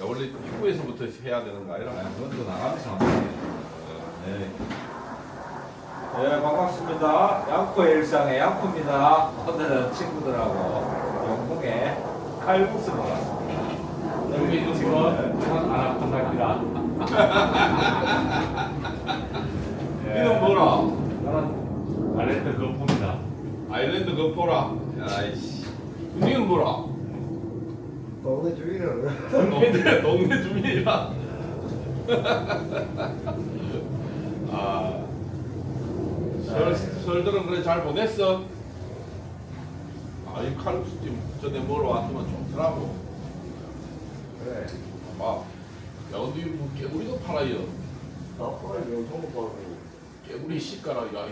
야, 원래 입구에서부터 해야 되는 거 아니라? 아, 그건 또 나가면서 하는 네. 네, 반갑습니다. 양코 일상의 양코입니다. 오늘은 친구들하고 영동에 칼국수 먹었습니다. 여기 있는 분은 부산 아나콘다입니다. 이건 뭐라? 나는 알렌트 거품이다. 아일랜드 거포라. 야이씨. 이건 뭐라? 동네 주민은 동네, 동네 주민이라. 아. 설, 설들은 그래 잘 보냈어? 아, 이 칼국수집 전에 먹으러 왔더만 좋더라고. 그래 막. 야, 근데 이거 뭐 깨구리도 팔아요. 나빠야 명통 받고 깨구리 시가라, 야.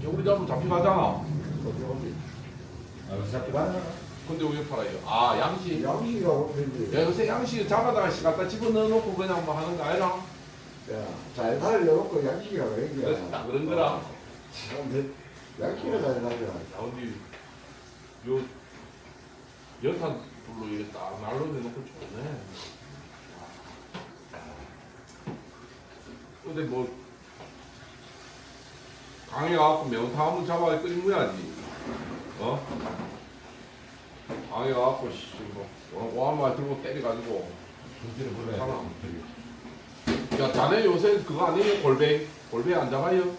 깨구리 잡으면 아, 어차피 가는 근데 왜 팔아요? 아, 양식. 양식이 어딘지 야, 요새 양식 잡아다가 씨 갖다 집어넣어놓고 그냥 뭐 하는 거 아니라? 야잘 살려놓고 양식이라 그래 그래서 다 그런 거라. 근데 양식을 잘 살려 야, 근데 요 연탄 불로 이게 딱 난로 내놓고 좋네. 근데 뭐 강에 가갖고 매운탕 한번 잡아 끓여야지. 어? 강에 가갖고 씨뭐 오한마 들고 때려가지고. 분지를 불러야 하나. 돼. 야, 자네 요새 그거 아니에요? 골배? 골배 안 잡아요?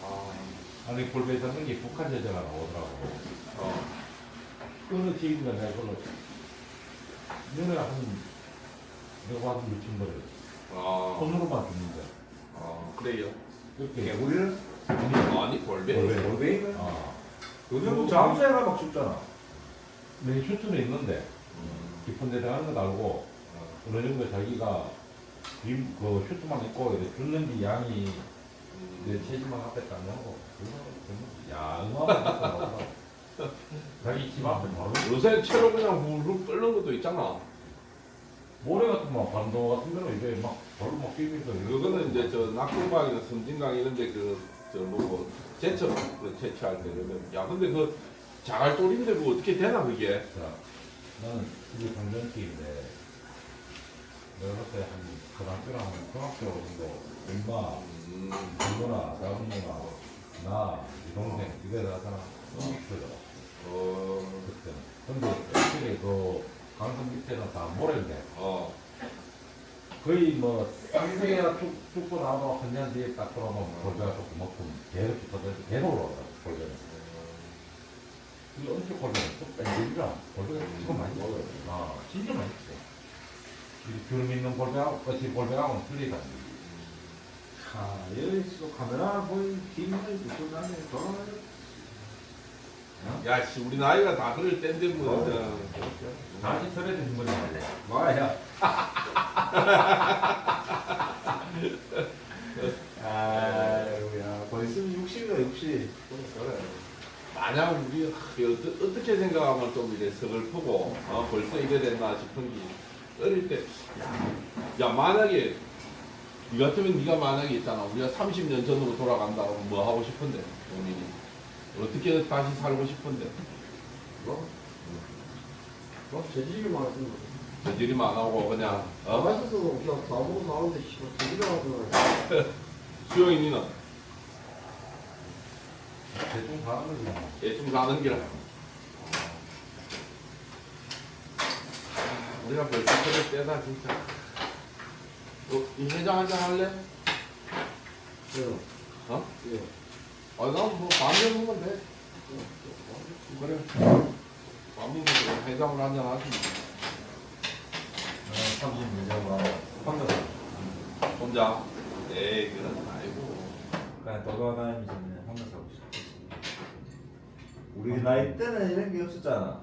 아, 아니 골배 잡는 게 북한 제재가 나오더라고. 어. 끊어 튀기가 내가 그걸로 년에 한 내가 한 몇천 벌을 아, 손으로만 듣는데 아, 그래요? 그렇게 개구리는 아니, 골배? 골배. 골뱅이는 아 요즘 잠새가 막 춥잖아 내 슈트는 있는데 음, 깊은 데 들어가는 건 알고 어. 어느 정도 자기가 임- 그 슈트만 입고 이렇게 뚫는지 양이 내 음, 체지만 앞에 딱 나고 야 응원하고 자기 집 앞에 바로 요새 채로 그냥 훌훌 끓는 것도 있잖아. 모래 같은 거 반도 같은 데는 이제 막 바로 막 뛰면서 그거는 이제 저 낙동강이나 섬진강 이런 데 그, 저 뭐고, 제철, 그 채취할 때 그러면. 야, 근데 그 자갈돌인데 그거 어떻게 되나, 그게? 자, 나는 이게 강전기인데 내가 그때 한 고등학교랑 한 중학교 정도 엄마, 음, 누나, 나부모나 나, 이 동생 이래 다가 음식들어 어, 그때. 근데 확실히 그 강성 밑에는 다 모래인데 어, 거의 뭐 쌍둥이가 쭉 쭉고 나도 한년 뒤에 딱 돌아보면 골배가 또 그만큼 계속 붙어서 계속 올라오더라고 골배는. 이 엄청 골배는 또 뺀질이라 골배가 지금 많이 먹어요. 아 진짜 많이 먹어요. 이 주름 있는 골배하고 어찌 골배하고는 틀리다. 아 여기서 카메라 보이 김을 붙여 다니 돌아가요 야, 씨, 우리 나이가 다 그럴 때인데, 뭐, 저, 다시 털에 드신 분이 말이야. 뭐야 아이고야 벌써 60이다 60 그래 만약 우리 하, 어떻, 게 생각하면 좀 이래 서글프고 어, 벌써 이래 됐나 싶은 게 어릴 때 야 만약에 니 같으면 네가 만약에 있잖아. 우리가 30년 전으로 돌아간다 그러면 뭐 하고 싶은데 본인이. 어떻게 다시 살고 싶은데. 뭐? 뭐? 재질이 많은 거 저질이만 안 하고 그냥 어? 가만있어도 그냥 나보고 나오는데 씨발 재질이 많은 수영이 니는 대충 가는 거지. 뭐. 대충 가는 길 우리가 벌써 그럴 때다 진짜 너, 이 해장 한잔 할래? 거 어? 예. 아, 난뭐 반대 먹으면 돼. 그래. 그래. 해장을 한잔 하지. 30년으로 혼자서 혼자. 에이, 그런 아이고. 그냥 하고 싶어. 우리 나이 때는 이런 게 없었잖아.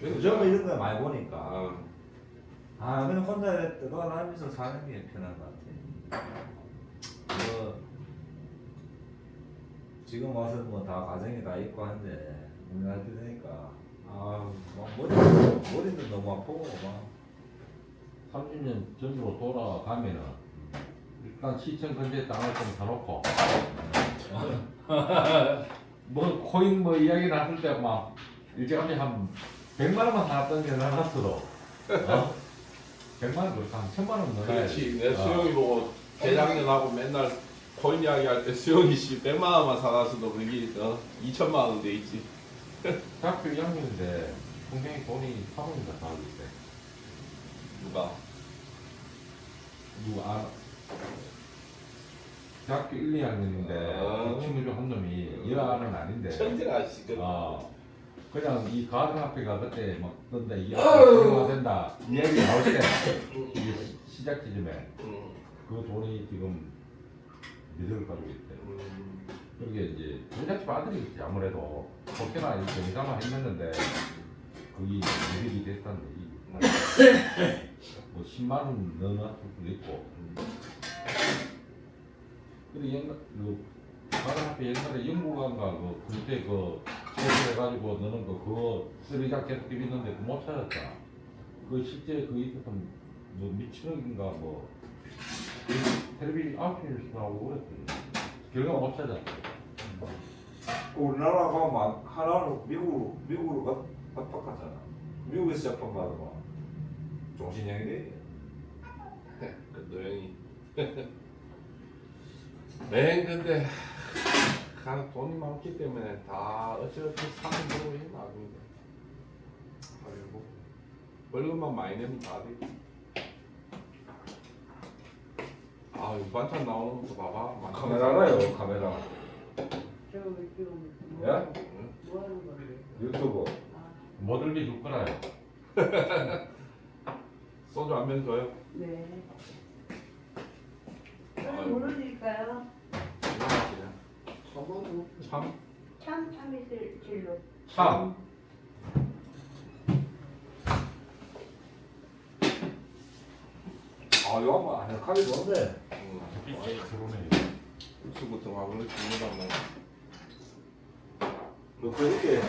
요즘은 이런 거 많이 보니까. 아, 아, 그냥 혼자 떠돌아다니면서 사는 게 편한 것 같아. 뭐, 지금 와서 뭐 다 가정이 다 있고 한데, 우리 나이 때 되니까, 아, 막 머리도, 머리도 너무 아프고, 막. 30년 전으로 돌아가면은 일단 시청 근처에 땅을 좀 사놓고 뭐 코인 뭐 이야기 나왔을 때 막 일제감이 한 100만 원만 사놨던 게 나왔어도 어? 100만 원 그렇고 한 천만 원 넣어야 그렇지. 내 수영이 보고 재작년하고 맨날 코인 이야기 할 때 수영이 씨 100만 원만 사놨어도 그게 어, 2천만 원 돼 있지. 대학교 2학년인데 분명히 돈이 4원인가 다 하고 있대 누가? 누구 아 대학교 1, 2학년인데 아. 그 친구 중 한 놈이 일하는 아닌데. 천재가 씨. 그아 그냥 이 가등학교가 그때 막 던데 이 학교가 된다 이야기 나올 때 이게 시작 지점에 음, 그 돈이 지금 미덕을 가지고 있대. 음, 그게 이제 부잣집 아들이겠지 아무래도. 혹시나 이 경상만 했는데 그게 미덕이 됐다는 얘기 뭐 10만 원 넣어놨을 수도 있고 근데 옛날 그 가등학교 옛날에 영국관가 그 그때 그 해가지고 넣는 거 그거 쓰리자 계속 비비는데 그못 찾았잖아. 그 실제 그 있었던 뭐 미친억인가 뭐 텔레비전 아웃필 나오고 그랬더니 결과가 못 찾았어. 우리나라 가면 하나는 미국으로 미국으로 가 갔다갔잖아. 미국에서 재판 받으면 종신형이 돼. 그 노영이. 맨 근데 가 돈이 많기 때문에 다 어찌어찌 사는 해 나중에. 아이고 월급만 많이 내면 다 돼. 아, 이 반찬 나오는 거 봐봐. 많이 카메라가요 카메라. 뭐, 예? 유튜브. 아, 뭐들게 줄 거라요. 소주 한 병 줘요. 네. 드릴까요? 그냥 저거도 참. 참 참이 질- 질로. 참. 아 이거 뭐 아늑하게 좋은데. 육수부터 막 그렇게 줍니다 뭐. 너 그렇게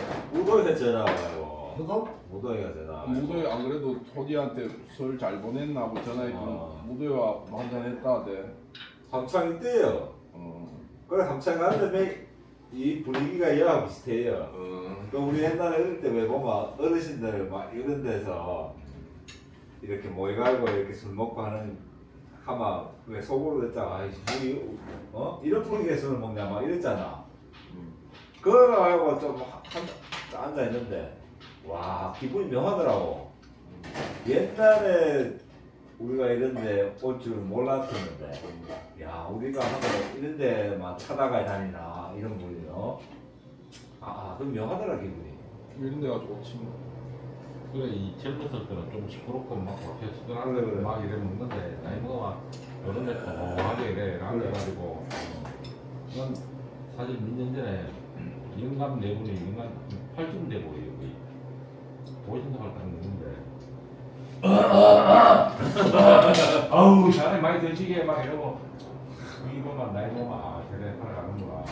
했잖아. 이거. 그거? 무도회 했잖아. 무도회 안 그래도 토디한테 술 잘 보냈나 하고 전화했더니 아. 무도회와 한잔 했다대. 함창 있대요. 어. 그래 함창 가는데 이 분위기가 이와 비슷해요. 어. 그 우리 옛날에 어릴 때 왜 보면 어르신들 막 이런 데서 이렇게 모여가지고 이렇게 술 먹고 하는 하마 왜 속으로 아이 뭐, 어 이런 분위기에 술을 먹냐 막 이랬잖아 음. 그거 가지고 좀 한, 앉아 있는데 와 기분이 묘하더라고 옛날에 우리가 이런데 올줄 몰랐었는데 야 우리가 하도 이런 데만 찾아가 다니나 이런 분이요. 아 그럼 묘하더라 기분이. 이런 데가 좋지. 그래 이 젊었을 때는 좀 시끄럽고 막 그렇게 그래, 수근하게 그래. 막 이래 먹는데 나이 먹어봐. 이런 데 조용하게 이래 해가지고. 난 사실 몇 년 전에 영감 네 분이 영감 8쯤 돼 보여요 거의. 보신상을 딱 먹는데 아우 사람이 많이 드시게 막 이러고 이거만 나이 먹으면 아 저래 살아가는구나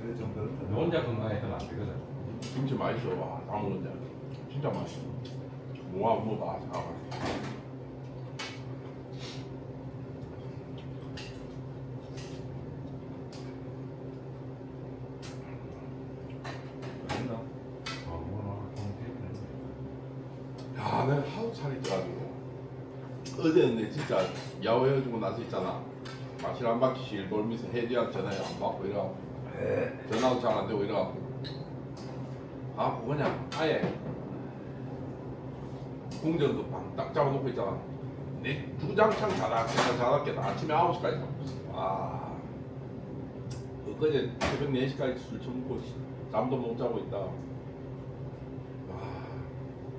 그래 좀너 그렇다 혼자 건강해서는 안 되거든 김치 맛있어. 와, 다 먹는데. 진짜 맛있어. 뭐가 뭐다 다 맛있어. 맛있나? 아 뭐나 좀 되겠네 야, 내가 하도 살이 쪄가지고. 어제는 내 진짜 야호 헤어지고 나서 있잖아. 마실 한 바퀴씩 돌면서 혜디한테 전화해 안 받고 이래갖고. 전화도 잘 안 되고 이래갖고. 아, 그거냐. 아예. 공전도 방딱 잡아놓고 있잖아. 내 주장창 자락해서 자락해 아침에 9시까지 잡고. 와. 엊그제 새벽 4시까지 술 처먹고 잠도 못 자고 있다. 와.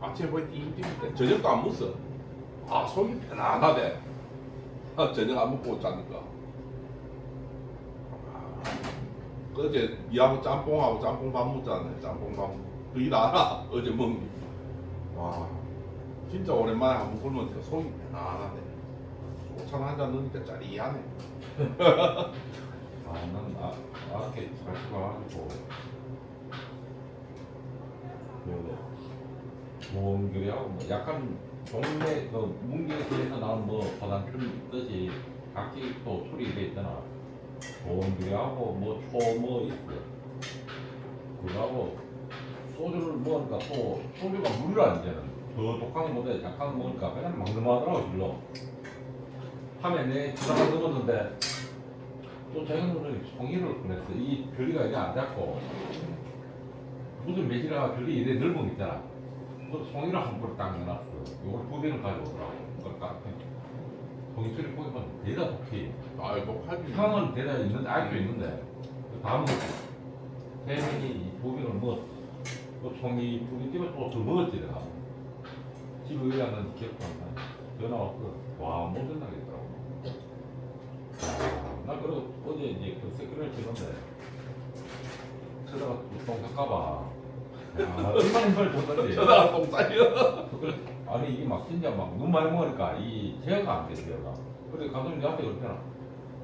아침에 거의 띵띵 저녁도 안 먹었어. 아 속이 편안하대. 아, 저녁 안 먹고 자니까. 아, 어제 니하고 짬뽕하고 짬뽕 밥 먹잖아. 짬뽕 밥. 그 일 알아? 어제 먹는. 와 진짜 오랜만에 한번 굶으니까 속이 편안하네. 오찬 한잔 넣으니까 짜리하네. 아난 아, 아게 잘 가가지고 그 몽규리하고 뭐 약간 동네 그 문경에서 나온 뭐 화단춤 있듯이 각기 또 술이 이래 있잖아. 몽규리하고 뭐초뭐 있어. 그거하고 소주를 먹으니까 또 소주가 물을 안 되는 더 독한 약한 거 먹으니까 그냥 막 넘어가더라고 질러 밤에 내 지나가 넘었는데 또 자기는 송이를 보냈어. 이 별이가 이게 안 잡고 무슨 매실아가 별이 이래 넓은 거 있잖아 그 송이를 한 번에 딱 넣어놨어 요걸 두 개를 가져오더라고 그걸 딱 소리 보기만 대다 독해 아이 독하지. 향은 대다 있는데 아직도 있는데 그 다음 세명이 두 병을 먹었어 그 송이 두개 집에 또더 먹었지 내가 집에 왜 갔는지 기억도 안 나. 전화 왔어. 와, 못 된다겠더라고. 나 그리고 어제 이제 그 세크를 치는데 쳐다가 똥 닦아봐. 야, 얼마나 힘을 줬는지. 전화가 똥 싸요. 아니 이게 막 진짜 막눈 많이 먹으니까 이 제어가 안 돼, 제어가. 그래 감독님 나한테 그렇잖아.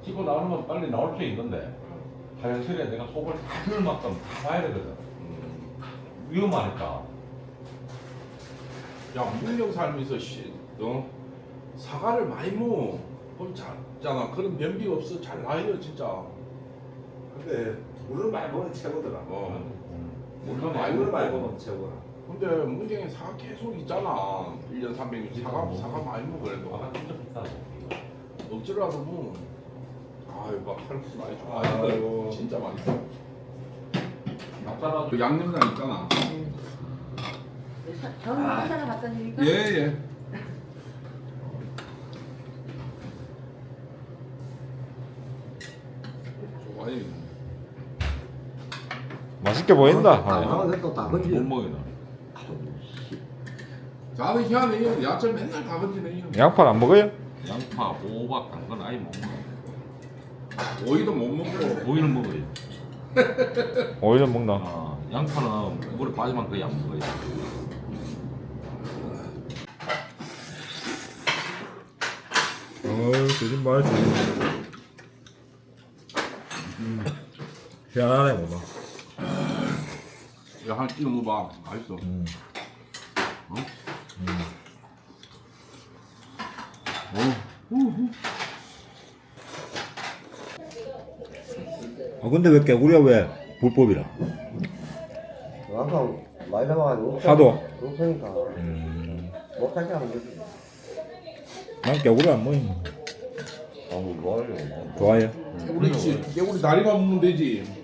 씻고 나오면 빨리 나올 수 있는데 화장실에 내가 속을 다 들을 만큼 다 봐야 되거든. 위험하니까. 야 문경 살면서 씨, 어? 사과를 많이 먹어. 그럼 잘잖아. 그런 변비 없어. 잘 나요 진짜. 근데 물을 많이 먹으면 최고더라. 어. 물론 많이 물을 많이 먹어. 먹으면 최고라. 근데 문경에 사과 계속 있잖아. 1년 300일 사과 사과 많이 먹어 그래도. 아까 진짜 비싸고. 억지로라도 뭐. 아유 막 할수 많이 줘. 아이고. 아 진짜 맛있어. 그 양념장 있잖아. 저는 회사를 갖다 주니까 예 예. 좋아요. 맛있게 보인다. 아, 그래도 다 건지. 못 먹이나. 나는 희한해요. 야채 맨날 다 건지네요. 양파 안 먹어요? 양파, 호박, 당근 아예 못 먹어. 오이도 못 먹고. 오이는 먹어요. 오히려 먹나? 아, 양파는 물에 빠지면 거의 안 먹어요. 어, 요즘 맛있어. 음, 희한하네 뭐가. 야, 한 찍어 먹어봐. 맛있어. 음. 아 근데 왜 개구리가 왜 불법이라? 항상 많이 잡아가지고 하도? 없으니까 음. 못하게 하면 되지 난 개구리 안 먹어. 아무 뭐하려 좋아해. 깨우리 씨, 깨우리 다리만 먹으면 되지.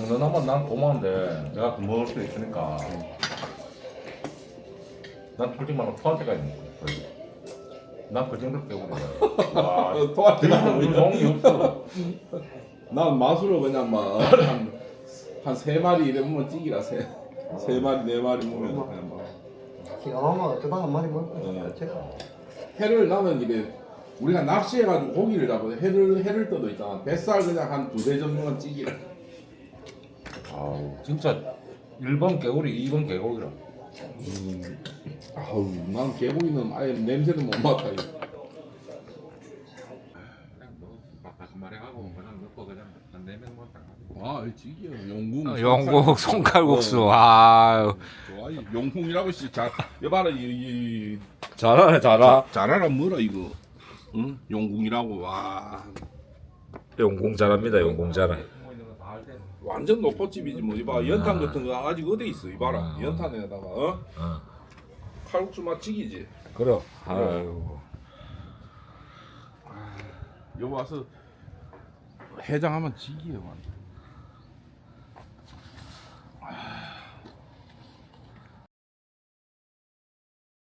먹는 한번 난 고마운데 내가 그 먹을 수 있으니까 난 솔직히 말하면 토한테까지 먹어 난그 정도 깨우리야 와 어, 토한테 들리는 그 종이 없어 난 맛으로 그냥 막한한세 마리 먹으면 찌기라 세. 세 마리 네 마리 먹으면 그냥 막. 기가 막히면 어쩌다 한 마리 먹고 어. 제가 회를 나는 이래 우리가 낚시해가지고 고기를 잡아 회를 회를 떠도 있잖아. 뱃살 그냥 한 두세 점만 찌기라. 아우 진짜 1번 개구리 2번 개고기라 아우, 난 개고기는 아예 냄새도 못 맡아. 이거. 그냥 뭐 바삭한 하고 그냥 넣고 그냥 한 4명 먹다 아, 찌기야. 용궁. 어, 영국 손칼국수 아유 좋아. 용궁이라고 씨. 잘 여봐라 이, 이 잘하네 잘하. 잘하라 뭐라 이거. 응? 용궁이라고 와. 용공 잘합니다 용공 잘해. 완전 노포집이지 뭐 이봐 연탄 같은 거 아직 어디 있어 이봐라 아. 연탄에다가 어? 어. 칼국수 맛 찌기지 그래. 아유. 여기 와서 해장하면 찌기해 완전